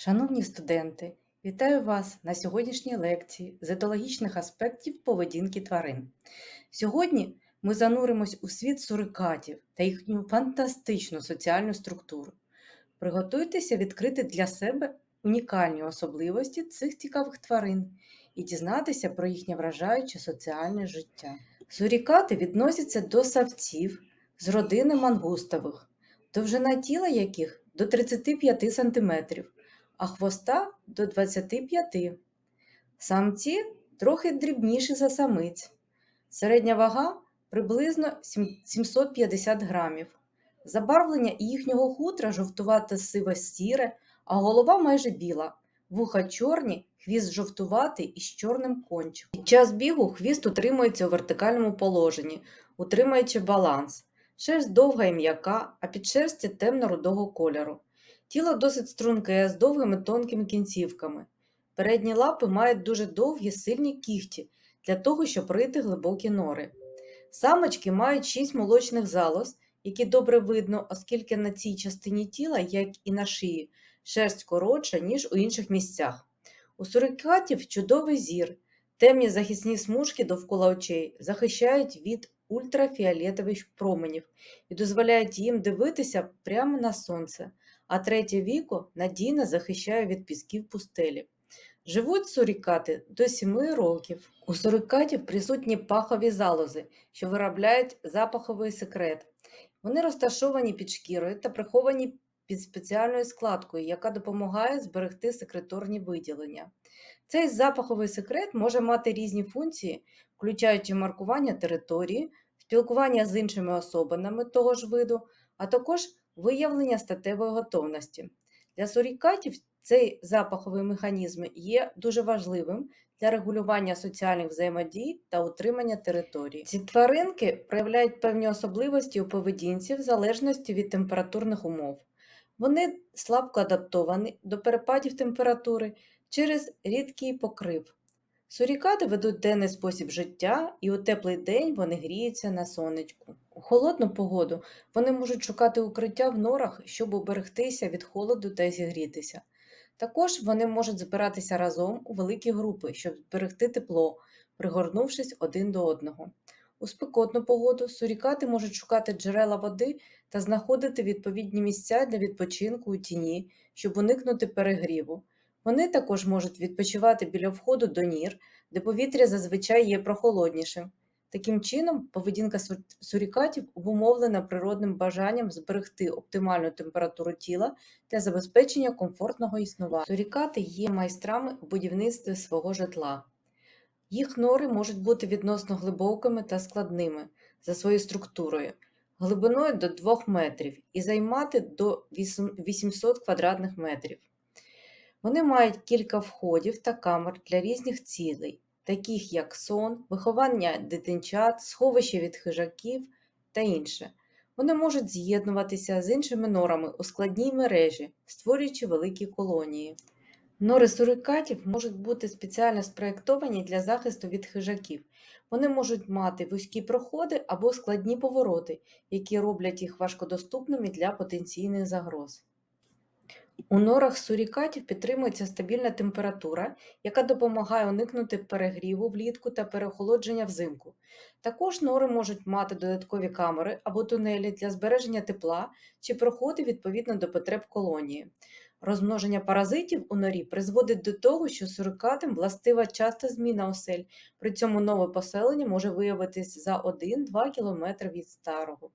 Шановні студенти, вітаю вас на сьогоднішній лекції з етологічних аспектів поведінки тварин. Сьогодні ми зануримось у світ сурикатів та їхню фантастичну соціальну структуру. Приготуйтеся відкрити для себе унікальні особливості цих цікавих тварин і дізнатися про їхнє вражаюче соціальне життя. Сурікати відносяться до савців з родини мангустових, довжина тіла яких до 35 см, а хвоста до 25. Самці трохи дрібніші за самиць. Середня вага приблизно 750 грамів. Забарвлення їхнього хутра жовтувате сиве сіре, а голова майже біла. Вуха чорні, хвіст жовтуватий із чорним кончиком. Під час бігу хвіст утримується у вертикальному положенні, утримуючи баланс. Шерсть довга і м'яка, а підшерстя темно-рудого кольору. Тіло досить струнке з довгими тонкими кінцівками. Передні лапи мають дуже довгі сильні кігті для того, щоб рити глибокі нори. Самочки мають шість молочних залоз, які добре видно, оскільки на цій частині тіла, як і на шиї, шерсть коротша, ніж у інших місцях. У сурикатів чудовий зір, темні захисні смужки довкола очей захищають від ультрафіолетових променів і дозволяють їм дивитися прямо на сонце, а третє віко надійно захищає від пісків пустелі. Живуть сурікати до 7 років. У сурикатів присутні пахові залози, що виробляють запаховий секрет. Вони розташовані під шкірою та приховані під спеціальною складкою, яка допомагає зберегти секреторні виділення. Цей запаховий секрет може мати різні функції, включаючи маркування території, спілкування з іншими особинами того ж виду, а також виявлення статевої готовності. Для сурікатів цей запаховий механізм є дуже важливим для регулювання соціальних взаємодій та утримання території. Ці тваринки проявляють певні особливості у поведінці в залежності від температурних умов. Вони слабко адаптовані до перепадів температури через рідкий покрив. Сурікати ведуть денний спосіб життя, і у теплий день вони гріються на сонечку. Холодну погоду вони можуть шукати укриття в норах, щоб уберегтися від холоду та зігрітися. Також вони можуть збиратися разом у великі групи, щоб зберегти тепло, пригорнувшись один до одного. У спекотну погоду сурікати можуть шукати джерела води та знаходити відповідні місця для відпочинку у тіні, щоб уникнути перегріву. Вони також можуть відпочивати біля входу до нір, де повітря зазвичай є прохолоднішим. Таким чином, поведінка сурікатів обумовлена природним бажанням зберегти оптимальну температуру тіла для забезпечення комфортного існування. Сурікати є майстрами у будівництві свого житла. Їх нори можуть бути відносно глибокими та складними за своєю структурою, глибиною до 2 метрів і займати до 800 квадратних метрів. Вони мають кілька входів та камер для різних цілей, таких як сон, виховання дитинчат, сховище від хижаків та інше. Вони можуть з'єднуватися з іншими норами у складній мережі, створюючи великі колонії. Нори сурикатів можуть бути спеціально спроєктовані для захисту від хижаків. Вони можуть мати вузькі проходи або складні повороти, які роблять їх важкодоступними для потенційних загроз. У норах сурікатів підтримується стабільна температура, яка допомагає уникнути перегріву влітку та переохолодження взимку. Також нори можуть мати додаткові камери або тунелі для збереження тепла чи проходи відповідно до потреб колонії. Розмноження паразитів у норі призводить до того, що сурикатам властива часта зміна осель, при цьому нове поселення може виявитись за 1-2 км від старого.